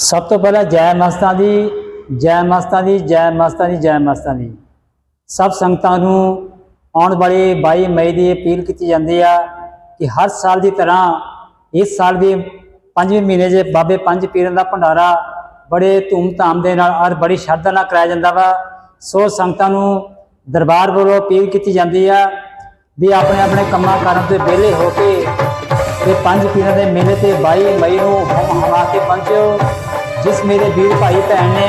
ਸਭ ਤੋਂ ਪਹਿਲਾਂ ਜੈ ਮਸਤਾਂ ਦੀ, ਜੈ ਮਸਤਾਂ ਦੀ, ਜੈ ਮਸਤਾਂ ਦੀ, ਜੈ ਮਸਤਾਂ ਦੀ। ਸਭ ਸੰਗਤਾਂ ਨੂੰ ਆਉਣ ਵਾਲੇ 22 ਮਈ ਦੀ ਅਪੀਲ ਕੀਤੀ ਜਾਂਦੀ ਆ ਕਿ ਹਰ ਸਾਲ ਦੀ ਤਰ੍ਹਾਂ ਇਸ ਸਾਲ ਵੀ ਪੰਜਵੇਂ ਮਹੀਨੇ 'ਚ ਬਾਬੇ ਪੰਜ ਪੀਰਾਂ ਦਾ ਭੰਡਾਰਾ ਬੜੇ ਧੂਮ-ਧਾਮ ਦੇ ਨਾਲ ਔਰ ਬੜੀ ਸ਼ਰਧਾ ਨਾਲ ਕਰਾਇਆ ਜਾਂਦਾ ਵਾ। ਸੋ ਸੰਗਤਾਂ ਨੂੰ ਦਰਬਾਰ ਵੱਲੋਂ ਅਪੀਲ ਕੀਤੀ ਜਾਂਦੀ ਆ ਵੀ ਆਪਣੇ ਆਪਣੇ ਕੰਮਾਂ ਕਾਰਾਂ ਤੋਂ ਵਿਹਲੇ ਹੋ ਕੇ ਤੇ ਪੰਜ ਪੀਰਾਂ ਦੇ ਮੇਲੇ ਤੇ 22 ਮਈ ਨੂੰ ਹਮ ਹਮਾ ਕੇ ਪਹੁੰਚਿਓ। ਜਿਸ ਮੇਰੇ ਵੀਰ ਭਾਈ ਭੈਣ ਨੇ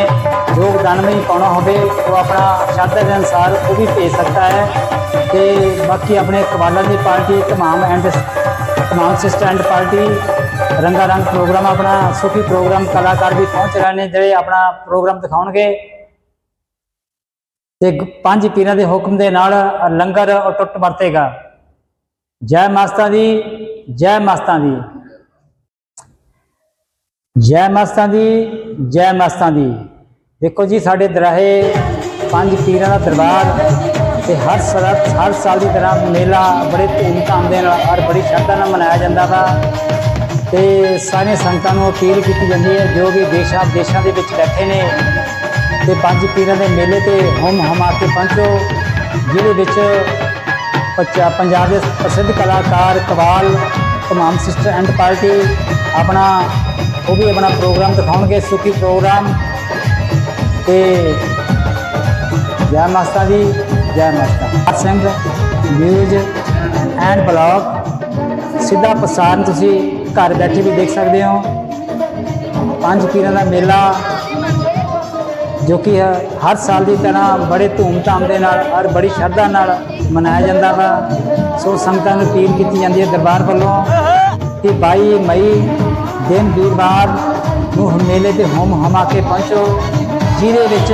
ਯੋਗਦਾਨ ਵਿੱਚ ਪਾਉਣਾ ਹੋਵੇ, ਉਹ ਆਪਣਾ ਸ਼ਰਧਾ ਦੇ ਅਨੁਸਾਰ ਉਹ ਵੀ ਭੇਜ ਸਕਦਾ ਹੈ ਤੇ ਬਾਕੀ ਆਪਣੇ ਕਵਾਲਾਂ ਦੀ ਪਾਰਟੀ ਤਮਾਮ ਐਂਡ ਤਮਾਮ ਸਿਸਟਰ ਐਂਡ ਪਾਰਟੀ, ਰੰਗਾ ਰੰਗ ਪ੍ਰੋਗਰਾਮ ਆਪਣਾ, ਸੁਖੀ ਪ੍ਰੋਗਰਾਮ, ਕਲਾਕਾਰ ਵੀ ਪਹੁੰਚ ਰਹੇ ਨੇ, ਜਿਹੜੇ ਆਪਣਾ ਪ੍ਰੋਗਰਾਮ ਦਿਖਾਉਣਗੇ। ਤੇ ਪੰਜ ਪੀਰਾਂ ਦੇ ਹੁਕਮ ਦੇ ਨਾਲ ਲੰਗਰ ਟੁੱਟ ਵਰਤੇਗਾ। ਜੈ ਮਾਸਤਾ ਦੀ, ਜੈ ਮਾਸਤਾ ਦੀ। ਜੈ ਮਾਸਤਾ ਦੀ, ਜੈ ਮਸਤਾਂ ਦੀ। ਦੇਖੋ ਜੀ, ਸਾਡੇ ਦਰਾਹੇ ਪੰਜ ਪੀਰਾਂ ਦਾ ਦਰਬਾਰ ਤੇ ਹਰ ਸਾਲ ਹਰ ਸਾਲ ਦੀ ਤਰ੍ਹਾਂ ਮੇਲਾ ਬੜੇ ਧੂਮਧਾਮ ਦੇ ਨਾਲ ਔਰ ਬੜੀ ਸ਼ਰਧਾ ਨਾਲ ਮਨਾਇਆ ਜਾਂਦਾ ਵਾ। ਤੇ ਸਾਰੇ ਸੰਗਤਾਂ ਨੂੰ ਅਪੀਲ ਕੀਤੀ ਜਾਂਦੀ ਹੈ, ਜੋ ਵੀ ਦੇਸ਼ਾਂ, ਵਿਦੇਸ਼ਾਂ ਦੇ ਵਿੱਚ ਬੈਠੇ ਨੇ ਤੇ ਪੰਜ ਪੀਰਾਂ ਦੇ ਮੇਲੇ ਤੇ ਹਮ ਹਮਾ ਕੇ ਪਹੁੰਚੋ, ਜਿਹਦੇ ਵਿੱਚ ਪੱਚਾ, ਪੰਜਾਬ ਦੇ ਪ੍ਰਸਿੱਧ ਕਲਾਕਾਰ ਕਵਾਲ ਤਮਾਮ ਸਿਸਟਰ ਐਂਡ ਪਾਰਟੀ, ਆਪਣਾ ਉਹ ਵੀ ਆਪਣਾ ਪ੍ਰੋਗਰਾਮ ਦਿਖਾਉਣਗੇ, ਸੁਖੀ ਪ੍ਰੋਗਰਾਮ। ਤੇ ਜੈ ਮਾਸਤਾ ਦੀ, ਜੈ ਮਾਸਤਾ ਸਿੰਘ ਨਿਊਜ਼ ਐਂਡ ਬਲੌਗ ਸਿੱਧਾ ਪ੍ਰਸਾਰਣ ਤੁਸੀਂ ਘਰ ਬੈਠੇ ਵੀ ਦੇਖ ਸਕਦੇ ਹੋ। ਪੰਜ ਪੀਰਾਂ ਦਾ ਮੇਲਾ, ਜੋ ਕਿ ਹਰ ਸਾਲ ਦੀ ਤਰ੍ਹਾਂ ਬੜੇ ਧੂਮ-ਧਾਮ ਦੇ ਨਾਲ ਔਰ ਬੜੀ ਸ਼ਰਧਾ ਨਾਲ ਮਨਾਇਆ ਜਾਂਦਾ ਵਾ। ਸੋ ਸੰਗਤਾਂ ਨੂੰ ਅਪੀਲ ਕੀਤੀ ਜਾਂਦੀ ਹੈ ਦਰਬਾਰ ਵੱਲੋਂ ਕਿ 22 ਮਈ ਦਿਨ ਵੀਰਵਾਰ ਨੂੰ ਮੇਲੇ ਤੇ ਹੋਮ ਹਮਾ ਕੇ ਪਹੁੰਚੋ, ਜਿਹਦੇ ਵਿੱਚ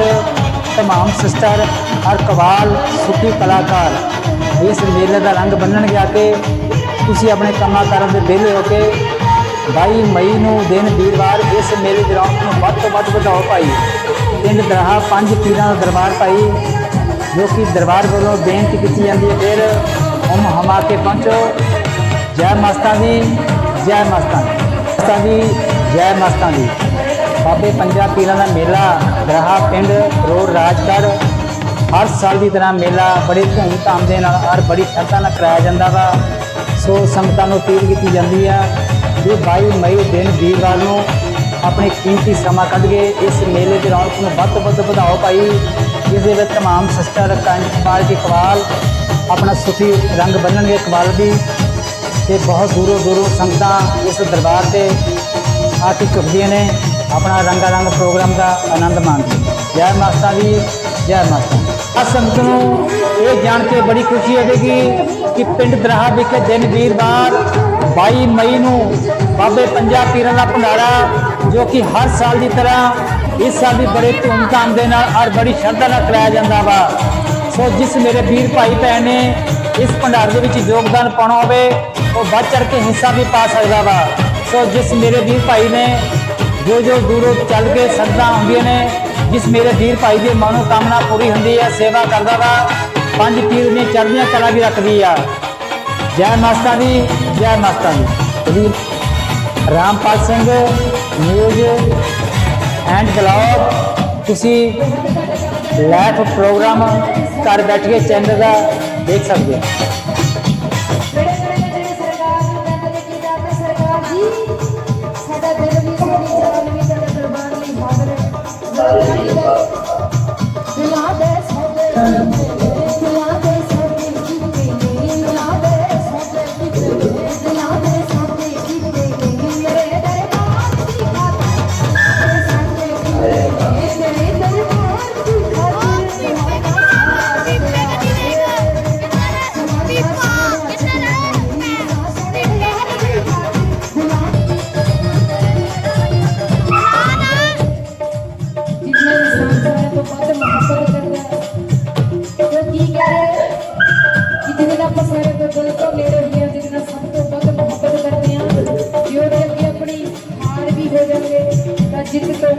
ਤਮਾਮ ਸਿਸਟਰ ਔਰ ਕਵਾਲ ਸੁਖੀ ਕਲਾਕਾਰ ਇਸ ਮੇਲੇ ਦਾ ਰੰਗ ਬੰਨਣ ਗਿਆ ਕੇ। ਤੁਸੀਂ ਆਪਣੇ ਕੰਮਾਂ ਕਾਰਾਂ ਦੇ ਵਿਹਲੇ ਹੋ ਕੇ 22 ਮਈ ਨੂੰ ਦਿਨ ਵੀਰਵਾਰ ਇਸ ਮੇਲੇ ਦੀ ਰੌਣਕ ਨੂੰ ਵੱਧ ਤੋਂ ਵੱਧ ਵਧਾਓ ਭਾਈ। ਪਿੰਡ ਦਰਹਾ ਪੰਜ ਪੀਰਾਂ ਦਾ ਦਰਬਾਰ ਭਾਈ, ਜੋ ਕਿ ਦਰਬਾਰ ਵੱਲੋਂ ਬੇਨਤੀ ਕੀਤੀ ਜਾਂਦੀ ਹੈ ਫਿਰ ਹਮ ਹਮਾ ਕੇ ਪਹੁੰਚੋ। ਜੈ ਮਸਤਾਂ ਦੀ, ਜੈ ਮਸਤਾਂ ਦੀ। ਮਸਤਾਂ ਦੀ ਜੈ ਮਸਤਾਂ ਦੀ ਬਾਬੇ ਪੰਜਾ ਪੀਰਾਂ ਦਾ ਮੇਲਾ ਦਰਹਾ ਪਿੰਡ ਰੋਡ ਰਾਜਗੜ੍ਹ ਹਰ ਸਾਲ ਦੀ ਤਰ੍ਹਾਂ ਮੇਲਾ ਬੜੇ ਧੂਮ-ਧਾਮ ਦੇ ਨਾਲ ਔਰ ਬੜੀ ਸ਼ਰਧਾ ਨਾਲ ਕਰਾਇਆ ਜਾਂਦਾ ਵਾ ਸੋ ਸੰਗਤਾਂ ਨੂੰ ਅਪੀਲ ਕੀਤੀ ਜਾਂਦੀ ਆ ਕਿ 22 ਮਈ ਦਿਨ ਵੀਰਵਾਰ ਨੂੰ ਆਪਣੇ ਕੀਮਤੀ ਸਮਾਂ ਕੱਢ ਕੇ ਇਸ ਮੇਲੇ ਦੀ ਰੌਣਕ ਨੂੰ ਵੱਧ ਤੋਂ ਵੱਧ ਵਧਾਓ ਭਾਈ ਜਿਸ ਦੇ ਵਿੱਚ तमाम ਸਿਸਟਰ ਕੰਜ ਪਾਰਟੀ ਕਵਾਲ ਆਪਣਾ ਸੁਖੀ ਰੰਗ ਬੰਨਣਗੇ ਕਵਾਲ ਦੀ ਤੇ ਬਹੁਤ ਦੂਰੋਂ ਦੂਰੋਂ ਸੰਗਤਾਂ ਇਸ ਦਰਬਾਰ ਤੇ ਆ ਕੇ ਝੁਕਦੀਆਂ ਨੇ। ਆਪਣਾ ਰੰਗਾ ਰੰਗ ਪ੍ਰੋਗਰਾਮ ਦਾ ਆਨੰਦ ਮਾਣਦੇ ਜੈ ਮਾਤਾ ਦੀ, ਜੈ ਮਾਤਾ ਆ ਸੰਗਤ ਨੂੰ ਇਹ ਜਾਣ ਕੇ ਬੜੀ ਖੁਸ਼ੀ ਹੋਵੇਗੀ ਕਿ ਪਿੰਡ ਦਰਹਾ ਵਿਖੇ ਦਿਨ ਵੀਰਵਾਰ 22 ਮਈ ਨੂੰ ਬਾਬੇ ਪੰਜਾ ਪੀਰਾਂ ਦਾ ਭੰਡਾਰਾ, ਜੋ ਕਿ ਹਰ ਸਾਲ ਦੀ ਤਰ੍ਹਾਂ ਇਸ ਸਾਲ ਵੀ ਬੜੇ ਧੂਮਧਾਮ ਦੇ ਨਾਲ ਔਰ ਬੜੀ ਸ਼ਰਧਾ ਨਾਲ ਕਰਾਇਆ ਜਾਂਦਾ ਵਾ। ਸੋ ਜਿਸ ਮੇਰੇ ਵੀਰ ਭਾਈ ਭੈਣ ਨੇ ਇਸ ਭੰਡਾਰੇ ਦੇ ਵਿੱਚ ਯੋਗਦਾਨ ਪਾਉਣਾ ਹੋਵੇ ਉਹ ਵੱਧ ਚੜ ਕੇ ਹਿੱਸਾ ਵੀ ਪਾ ਸਕਦਾ ਵਾ। ਸੋ ਜਿਸ ਮੇਰੇ ਵੀਰ ਭਾਈ ਨੇ ਜੋ ਜੋ ਦੂਰੋਂ ਚੱਲ ਕੇ ਸਰਦਾ ਆਉਂਦੀਆਂ ਨੇ ਜਿਸ ਮੇਰੇ ਵੀਰ ਭਾਈ ਦੀ ਮਨੋ ਕਾਮਨਾ ਪੂਰੀ ਹੁੰਦੀ ਹੈ ਸੇਵਾ ਕਰਦਾ ਵਾ ਪੰਜ ਪੀਰ ਨੇ ਚੜ੍ਹਦੀਆਂ ਕਲਾ ਵੀ ਰੱਖਦੀ ਆ। ਜੈ ਮਾਸਤਾ ਦੀ ਜੈ ਮਾਸਤਾ ਦੀ Rampal Singh news and blog ਤੁਸੀਂ ਲਾਈਵ ਪ੍ਰੋਗਰਾਮ ਘਰ ਬੈਠ ਕੇ ਚੈਨਲ ਦਾ ਦੇਖ ਸਕਦੇ ਹੋ। How you? ਸਾਰੇ ਤੋਂ ਦਿਲ ਤੋਂ ਨੇੜੇ ਹੁੰਦੇ ਆ ਜਿਸ ਨਾਲ ਸਭ ਤੋਂ ਵੱਧ ਮੁਹੱਬਤ ਕਰਦੇ ਆ ਜੇ ਉਹਦੇ ਅੱਗੇ ਆਪਣੀ ਹਾਰ ਵੀ ਹੋ ਜਾਵੇ ਤਾਂ ਜਿੱਤ ਤੋਂ